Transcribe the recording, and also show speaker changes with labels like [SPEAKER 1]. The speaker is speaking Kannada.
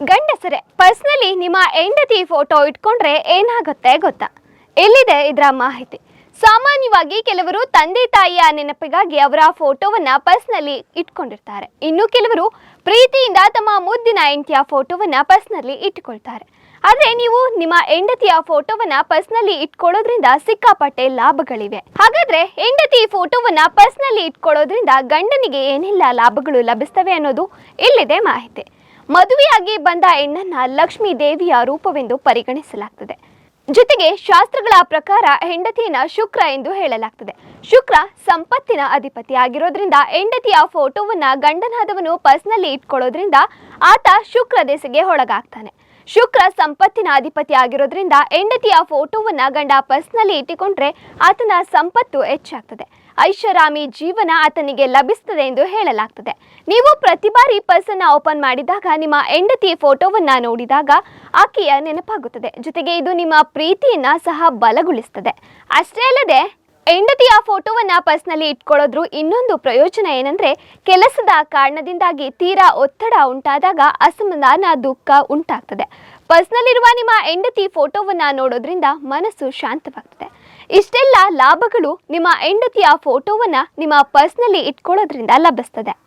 [SPEAKER 1] ಗಂಡಸರೇ, ಪರ್ಸ್ನಲಿ ನಿಮ್ಮ ಹೆಂಡತಿ ಫೋಟೋ ಇಟ್ಕೊಂಡ್ರೆ ಏನಾಗುತ್ತೆ ಗೊತ್ತಾ? ಎಲ್ಲಿದೆ ಇದರ ಮಾಹಿತಿ? ಸಾಮಾನ್ಯವಾಗಿ ಕೆಲವರು ತಂದೆ ತಾಯಿಯ ನೆನಪಿಗಾಗಿ ಅವರ ಫೋಟೋವನ್ನ ಪರ್ಸ್ನಲ್ಲಿ ಇಟ್ಕೊಂಡಿರ್ತಾರೆ. ಇನ್ನು ಕೆಲವರು ಪ್ರೀತಿಯಿಂದ ತಮ್ಮ ಮುದ್ದಿನ ಹೆಂಡತಿಯ ಫೋಟೋವನ್ನ ಪರ್ಸ್ನಲ್ಲಿ ಇಟ್ಕೊಳ್ತಾರೆ. ಆದ್ರೆ ನೀವು ನಿಮ್ಮ ಹೆಂಡತಿಯ ಫೋಟೋವನ್ನ ಪರ್ಸ್ನಲ್ಲಿ ಇಟ್ಕೊಳ್ಳೋದ್ರಿಂದ ಸಿಕ್ಕಾಪಟ್ಟೆ ಲಾಭಗಳಿವೆ. ಹಾಗಾದ್ರೆ ಹೆಂಡತಿ ಫೋಟೋವನ್ನ ಪರ್ಸ್ನಲ್ಲಿ ಇಟ್ಕೊಳ್ಳೋದ್ರಿಂದ ಗಂಡನಿಗೆ ಏನೆಲ್ಲ ಲಾಭಗಳು ಲಭಿಸ್ತವೆ ಅನ್ನೋದು ಇಲ್ಲಿದೆ ಮಾಹಿತಿ. ಮದುವೆಯಾಗಿ ಬಂದ ಹೆಣ್ಣನ್ನ ಲಕ್ಷ್ಮೀ ದೇವಿಯ ರೂಪವೆಂದು ಪರಿಗಣಿಸಲಾಗ್ತದೆ. ಜೊತೆಗೆ ಶಾಸ್ತ್ರಗಳ ಪ್ರಕಾರ ಹೆಂಡತಿಯನ್ನ ಶುಕ್ರ ಎಂದು ಹೇಳಲಾಗ್ತದೆ. ಶುಕ್ರ ಸಂಪತ್ತಿನ ಅಧಿಪತಿ ಆಗಿರೋದ್ರಿಂದ ಹೆಂಡತಿಯ ಫೋಟೋವನ್ನ ಗಂಡನಾದವನು ಪರ್ಸ್ನಲ್ಲಿ ಇಟ್ಕೊಳ್ಳೋದ್ರಿಂದ ಆತ ಶುಕ್ರ ದೆಸೆಗೆ ಒಳಗಾಗ್ತಾನೆ. ಶುಕ್ರ ಸಂಪತ್ತಿನ ಅಧಿಪತಿ ಆಗಿರೋದ್ರಿಂದ ಹೆಂಡತಿಯ ಫೋಟೋವನ್ನ ಗಂಡ ಪರ್ಸ್ನಲ್ಲಿ ಇಟ್ಟುಕೊಂಡ್ರೆ ಆತನ ಸಂಪತ್ತು ಹೆಚ್ಚಾಗ್ತದೆ. ಐಷಾರಾಮಿ ಜೀವನ ಆತನಿಗೆ ಲಭಿಸುತ್ತದೆ ಎಂದು ಹೇಳಲಾಗ್ತದೆ. ನೀವು ಪ್ರತಿ ಬಾರಿ ಪರ್ಸನ್ನ ಓಪನ್ ಮಾಡಿದಾಗ ನಿಮ್ಮ ಹೆಂಡತಿ ಫೋಟೋವನ್ನ ನೋಡಿದಾಗ ಆಕೆಯ ನೆನಪಾಗುತ್ತದೆ. ಜೊತೆಗೆ ಇದು ನಿಮ್ಮ ಪ್ರೀತಿಯನ್ನ ಸಹ ಬಲಗೊಳಿಸ್ತದೆ. ಅಷ್ಟೇ ಅಲ್ಲದೆ, ಹೆಂಡತಿಯ ಫೋಟೋವನ್ನ ಪರ್ಸ್ನಲ್ಲಿ ಇಟ್ಕೊಳ್ಳೋದ್ರು ಇನ್ನೊಂದು ಪ್ರಯೋಜನ ಏನಂದ್ರೆ, ಕೆಲಸದ ಕಾರಣದಿಂದಾಗಿ ತೀರಾ ಒತ್ತಡ ಉಂಟಾದಾಗ ಅಸಮಾಧಾನ, ದುಃಖ ಉಂಟಾಗ್ತದೆ. ಪರ್ಸ್ನಲ್ಲಿರುವ ನಿಮ್ಮ ಹೆಂಡತಿ ಫೋಟೋವನ್ನ ನೋಡೋದ್ರಿಂದ ಮನಸ್ಸು ಶಾಂತವಾಗ್ತದೆ. ಇಷ್ಟೆಲ್ಲ ಲಾಭಗಳು ನಿಮ್ಮ ಹೆಂಡತಿಯ ಫೋಟೋವನ್ನು ನಿಮ್ಮ ಪರ್ಸ್ನಲ್ಲಿ ಇಟ್ಕೊಳ್ಳೋದ್ರಿಂದ ಲಭಿಸ್ತದೆ.